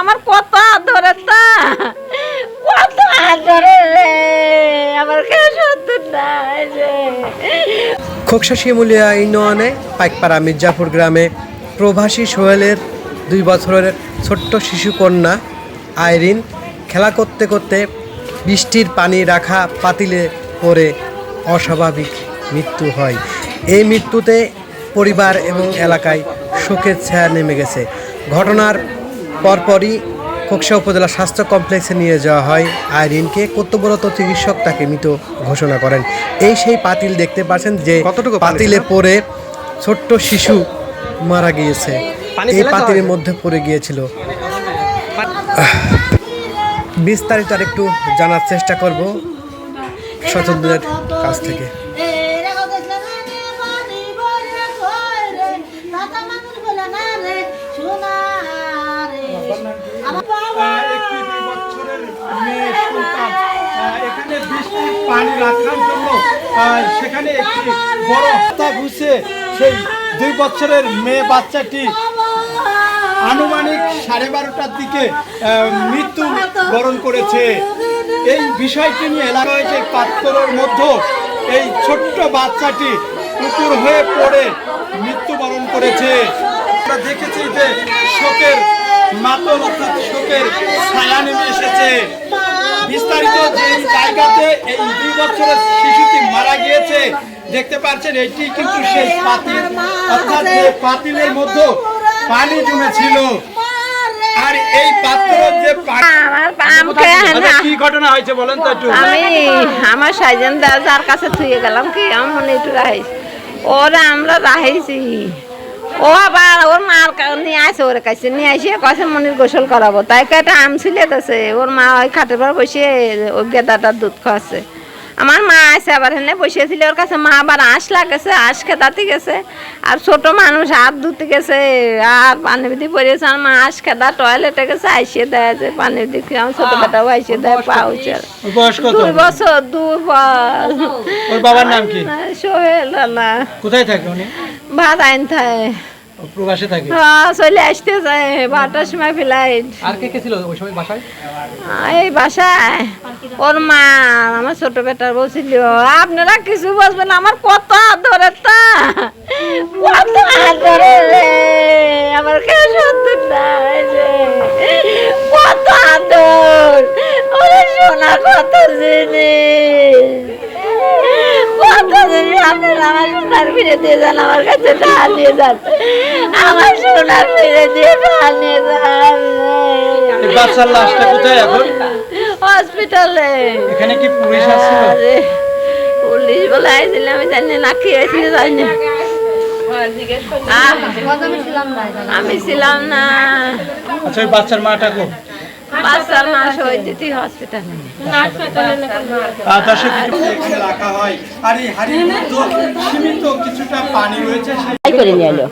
আমার কত আদরে তা কত আদরে রে? আমার সত্তর নাই রে খোকসা শিমুলিয়া ইউনিয়নে পাইকপাড়া মির্জাপুর গ্রামে প্রবাসী সোহেলের দুই বছরের ছোট্ট শিশু কন্যা আইরিন খেলা করতে করতে বৃষ্টির পানি রাখা পাতিলে পড়ে অস্বাভাবিক মৃত্যু হয়। এই মৃত্যুতে পরিবার এবং এলাকায় শোকের ছায়া নেমে গেছে। ঘটনার পরপরই খোকসা উপজেলা স্বাস্থ্য কমপ্লেক্সে নিয়ে যাওয়া হয় আইরিনকে। কর্তব্যরত চিকিৎসক তাকে মৃত ঘোষণা করেন। এই সেই পাতিল দেখতে পাচ্ছেন যে কতটুকু পাতিলে? পড়ে ছোট্ট শিশু মারা গিয়েছে। এই পাতিলের মধ্যে পড়ে গিয়েছিল। বিস্তারিত আর একটু জানার চেষ্টা করব সচেতনদের কাছ থেকে। পানি রাখার জন্য সেখানে বড় হাতা ঘুষে সেই দুই বছরের মেয়ে বাচ্চাটি আনুমানিক সাড়ে বারোটার দিকে মৃত্যু বরণ করেছে। এই বিষয়টি নিয়ে এলাকায় যে পাত্রের মধ্যে এই ছোট্ট বাচ্চাটি পুকুর হয়ে পড়ে। মৃত্যুবরণ করেছে আমরা দেখেছি যে শোকের মাতম অর্থাৎ শোকের ছায়া নেমে এসেছে। বিস্তারিত যে জায়গাতে এই দুই বছরের শিশুটি মারা গিয়েছে দেখতে পাচ্ছেন এটি কিন্তু সেই পাতিল। অর্থাৎ যে পাতিলের মধ্যে পানি জমেছিল। আর এই যে আমার আমকে কি ঘটনা হয়েছে বলেন তো একটু? আমি আমার সাইজেন কাছে থুয়ে গেলাম কি আমার মনে একটু ওরা আমরা রাহিছি ও আবার ওর মার নিয়ে আসে ওর কাছে নিয়ে আসে কাছে মনির গোসল করাবো। তাই একটা আম ছিলে গেছে। ওর মা ওই খাটের পর বসে ওই গেদাটার দুধ খাওয়াচ্ছে। আমার মা আছে আবার হেনে বসেছিল ওর কাছে মা আবার আঁশ লাগেছে আঁশ খেদাতে গেছে। আর ছোট মানুষ হাত ধুতে গেছে আর পানি বিধি পড়েছে আর মা আঁশ খেদা টয়লেটে গেছে আইসিয়ে দেয় যে পানি দিকে আমার ছোট বেটাও আইসিয়ে দেয় পাউচে দুই বছর দুই বছর। বাবার নাম কি? সোহেল কোথায় থাকে উনি? ভাত আইন থাকে প্রবাসে থাকে? হ্যাঁ চলে আসতে যায় বারোটার সময় ফ্লাইট আর কে কে ছিল ওই সময় বাসায়? এই বাসায় ওর মা আমার ছোট বেটার বলছিল আপনারা কিছু বলবেন না, আমার কত ধরে তা কত আদরে রে আমার কেউ নাই কত আদর দিয়ে যান আমার কাছে টাকা দিয়ে যান। আমার সোনার ফিরে দিয়ে টাকা নিয়ে যান। বাচ্চার লাশটা কোথায় এখন? হসপিটালে। এখানে কি পুলিশ আরে, পুলিশ বলে আইছিল আমি জানি না কি হয়েছিল জানি না। আমি ছিলাম না। আচ্ছা ওই বাচ্চার মাটা কো বাচ্চার মাস যেতে হসপিটালে আহ, দর্শক এখানে রাখা হয়। আর এই হাড়ির সীমিত কিছুটা পানি রয়েছে তাই করে নিয়ে এলো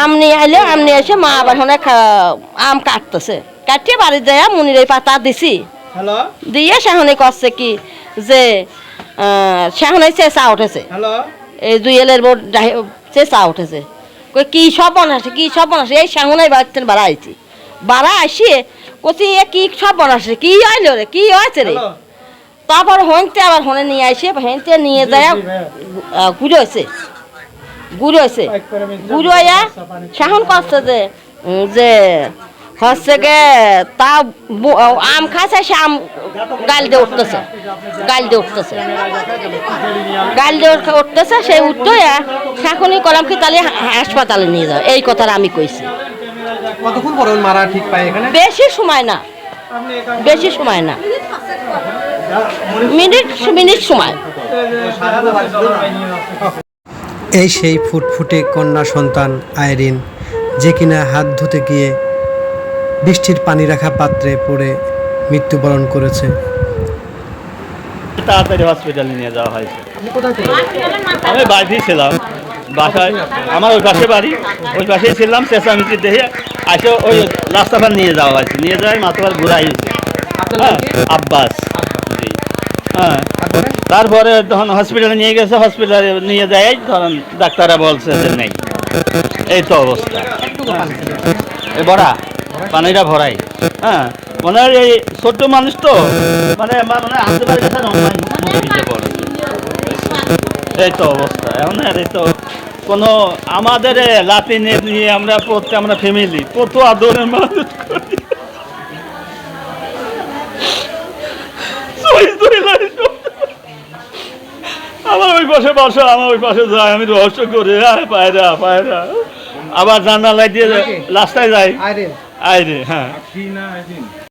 আম নিয়ে আইলো আম নিয়ে এসে মা আবার হনে আম কাটতেছে। কাটিয়ে বাড়ি যায় মুনির এই পাতা দিছি। দিয়ে সেহনে করছে কি যে সেহনে চেঁচা উঠেছে। হ্যালো? এই জুয়েলের বোর্ড চেঁচা উঠেছে। কই কি সব বনাসে কি সব বনাসে এই সেহনে বাড়তেন বাড়া আইছি বাড়া আসিয়ে কচি এ কি সব বনাসে কি আইলো রে? কি হয়েছে রে? তারপর হইতে আবার হনে নিয়ে আসে হেনতে নিয়ে যায় ঘুরে হয়েছে। ঘুরে হয়েছে। ঘুরে শাহন করছে যে যে হচ্ছে গে তা আম খাচ্ছে সে আম গাল দিয়ে উঠতেছে। গাল দিয়ে উঠতেছে। গাল দিয়ে উঠে- উঠতেছে সেই উঠতে এখনই কলাম কি তাহলে হাসপাতালে নিয়ে যাও এই কথাটা আমি কইছি। কতক্ষণ পরে মারা ঠিক পায় এখানে? বেশি সময় না। বেশি সময় না। মিনিট মিনিট সময়। এই সেই ফুটফুটে কন্যা সন্তান আইরিন যে কিনা হাত ধুতে গিয়ে বৃষ্টির পানি রাখা পাত্রে পড়ে মৃত্যুবরণ করেছে। তাড়াতাড়ি হসপিটালে নিয়ে যাওয়া হয়েছে। আমি বাড়িতেই ছিলাম। বাসায় আমার ওই পাশে বাড়ি। ওই পাশেই ছিলাম চেঁচামেচি দেখে আসে ওই রাস্তাপার নিয়ে যাওয়া হয়েছে নিয়ে যাওয়াই মাথাবার ঘুরাই হ্যাঁ আব্বাস। হ্যাঁ। তারপরে? তখন হসপিটালে নিয়ে গেছে হসপিটালে নিয়ে যায় ধরেন ডাক্তাররা বলছে যে নেই। এই তো অবস্থা। একটু এ ভরা পানিটা ভরাই। হ্যাঁ মানে এই ছোট্ট মানুষ তো মানে মানে আসতে পারে এই তো অবস্থা। এখন আর এই তো কোনো আমাদের এ লাতি নিয়ে আমরা প্রত্যেক আমরা ফ্যামিলি কত আদরের মানুষ করি। আমার ওই পাশে বাসা আমার ওই পাশে যায় আমি রহস্য করে। আয় পায়রা পায়রা। আবার জানালাই দিয়ে রাস্তায় যাই। আইরিন আয় রে হ্যাঁ। কি না